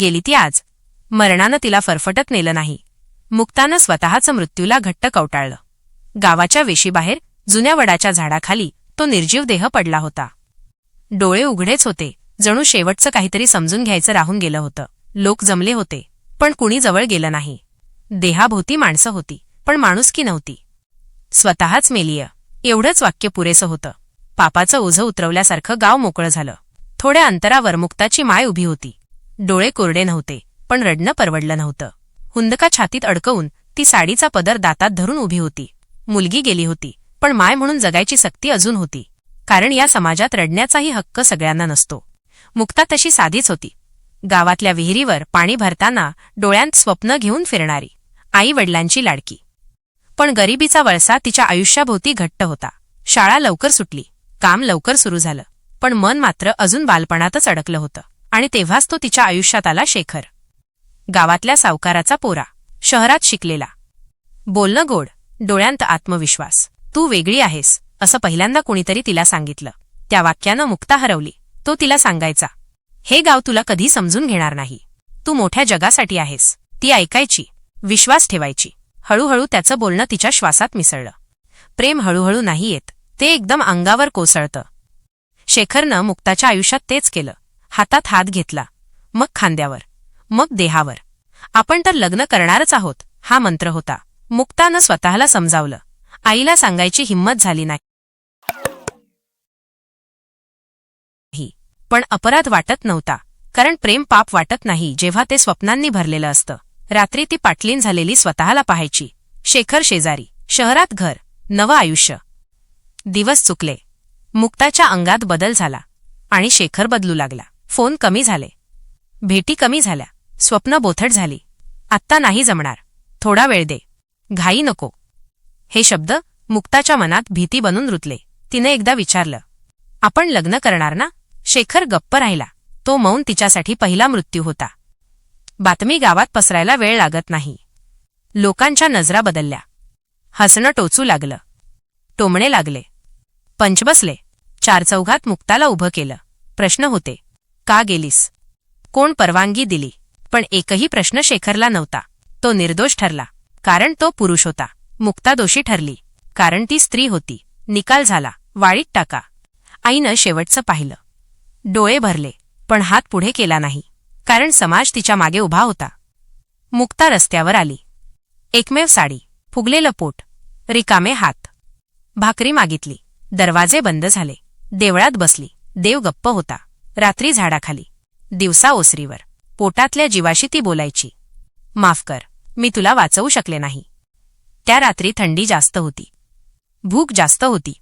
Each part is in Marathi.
गेली ती आज. मरणानं तिला फरफटत नेलं नाही. मुक्तानं स्वतःचं मृत्यूला घट्ट कवटाळलं. गावाच्या वेशीबाहेर जुन्या वडाच्या झाडाखाली तो निर्जीव देह पडला होता. डोळे उघडेच होते. जणू शेवटचं काहीतरी समजून घ्यायचं राहून गेलं होतं. लोक जमले होते. पण कुणी जवळ गेलं नाही. देहाभोवती माणसं होती. पण माणुसकी नव्हती? स्वतःच मेलीय. एवढंच वाक्य पुरेसं होतं. पापाचं ओझं उतरवल्यासारखं गाव मोकळं झालं. थोड्या अंतरावर मुक्ताची माय उभी होती. डोळे कोरडे नव्हते पण रडणं परवडलं नव्हतं. हुंदका छातीत अडकवून ती साडीचा पदर दातात धरून उभी होती. मुलगी गेली होती पण माय म्हणून जगायची सक्ती अजून होती कारण या समाजात रडण्याचाही हक्क सगळ्यांना नसतो. मुक्ता तशी साधीच होती. गावातल्या विहिरीवर पाणी भरताना डोळ्यांत स्वप्न घेऊन फिरणारी आई वडिलांची लाडकी. पण गरिबीचा वळसा तिच्या आयुष्याभोवती घट्ट होता. शाळा लवकर सुटली काम लवकर सुरू झालं पण मन मात्र अजून बालपणातच अडकलं होतं. आणि तेव्हाच तो तिच्या आयुष्यात आला शेखर. गावातल्या सावकाराचा पोरा शहरात शिकलेला. बोलणं गोड डोळ्यांत आत्मविश्वास. तू वेगळी आहेस असं पहिल्यांदा कुणीतरी तिला सांगितलं. त्या वाक्यानं मुक्ता हरवली. तो तिला सांगायचा हे गाव तुला कधी समजून घेणार नाही. तू मोठ्या जगासाठी आहेस. ती ऐकायची विश्वास ठेवायची. हळूहळू त्याचं बोलणं तिच्या श्वासात मिसळलं. प्रेम हळूहळू नाही येत. ते एकदम अंगावर कोसळतं. शेखरनं मुक्ताच्या आयुष्यात तेच केलं. हातात हात घेतला. मग खांद्यावर. मग देहावर. आपण तर लग्न करणारच आहोत हा मंत्र होता. मुक्तानं स्वतःला समजावलं. आईला सांगायची हिंमत झाली नाही. पण अपराध वाटत नव्हता कारण प्रेम पाप वाटत नाही जेव्हा ते स्वप्नांनी भरलेलं असतं. रात्री ती पाटलीन झालेली स्वतःला पाहायची. शेखर शेजारी. शहरात घर. नवं आयुष्य. दिवस चुकले. मुक्ताच्या अंगात बदल झाला आणि शेखर बदलू लागला. फोन कमी झाले. भेटी कमी झाल्या. स्वप्न बोथट झाली. आत्ता नाही जमणार. थोडा वेळ दे. घाई नको. हे शब्द मुक्ताच्या मनात भीती बनून रुतले. तिने एकदा विचारलं. आपण लग्न करणार ना? शेखर गप्प राहिला. तो मौन तिच्यासाठी पहिला मृत्यू होता. बातमी गावात पसरायला वेळ लागत नाही. लोकांच्या नजरा बदलल्या. हसणं टोचू लागलं. टोमणे लागले. पंच बसले चार चौघात मुक्ताला उभं केलं. प्रश्न होते. का गेलीस? कोण परवानगी दिली? पण एकही प्रश्न शेखरला नव्हता. तो निर्दोष ठरला. कारण तो पुरुष होता. मुक्ता दोषी ठरली. कारण ती स्त्री होती. निकाल झाला. वाळीत टाका. आईनं शेवटचं पाहिलं. डोळे भरले. पण हात पुढे केला नाही. कारण समाज तिच्यामागे उभा होता. मुक्ता रस्त्यावर आली. एकमेव साडी. फुगलेलं पोट. रिकामे हात. भाकरी मागितली. दरवाजे बंद झाले. देवळात बसली. देव गप्प होता. रात्री झाडाखाली. दिवसा ओसरीवर. पोटातल्या जीवाशी ती बोलायची. माफ कर मी तुला वाचवू शकले नाही. त्या रात्री थंडी जास्त होती. भूक जास्त होती.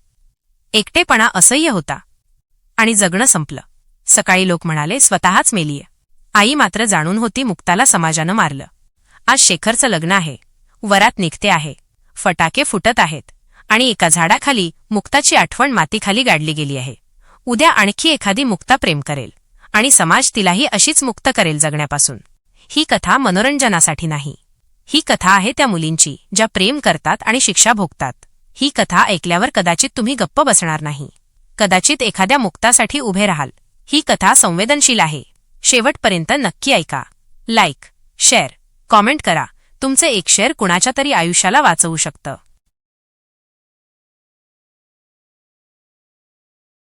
एकटेपणा असह्य होता. आणि जगणं संपलं. सकाळी लोक म्हणाले स्वतःच मेलीये. आई मात्र जाणून होती मुक्ताला समाजानं मारलं. आज शेखरचं लग्न आहे. वरात निघते आहे. फटाके फुटत आहेत. आणि एका झाडाखाली मुक्ताची आठवण मातीखाली गाडली गेली आहे. उद्या आणखी एखादी मुक्ता प्रेम करेल. आणि समाज तिलाही अशीच मुक्त करेल जगण्यापासून. ही कथा मनोरंजनासाठी नाही. ही कथा आहे त्या मुलींची ज्या प्रेम करतात आणि शिक्षा भोगतात. ही कथा ऐकल्यावर कदाचित तुम्ही गप्प बसणार नाही. कदाचित एखाद्या मुक्तासाठी उभे राहाल. ही कथा संवेदनशील आहे. शेवटपर्यंत नक्की ऐका. लाईक शेअर कॉमेंट करा. तुमचे एक शेअर कुणाच्या तरी आयुष्याला वाचवू शकतं.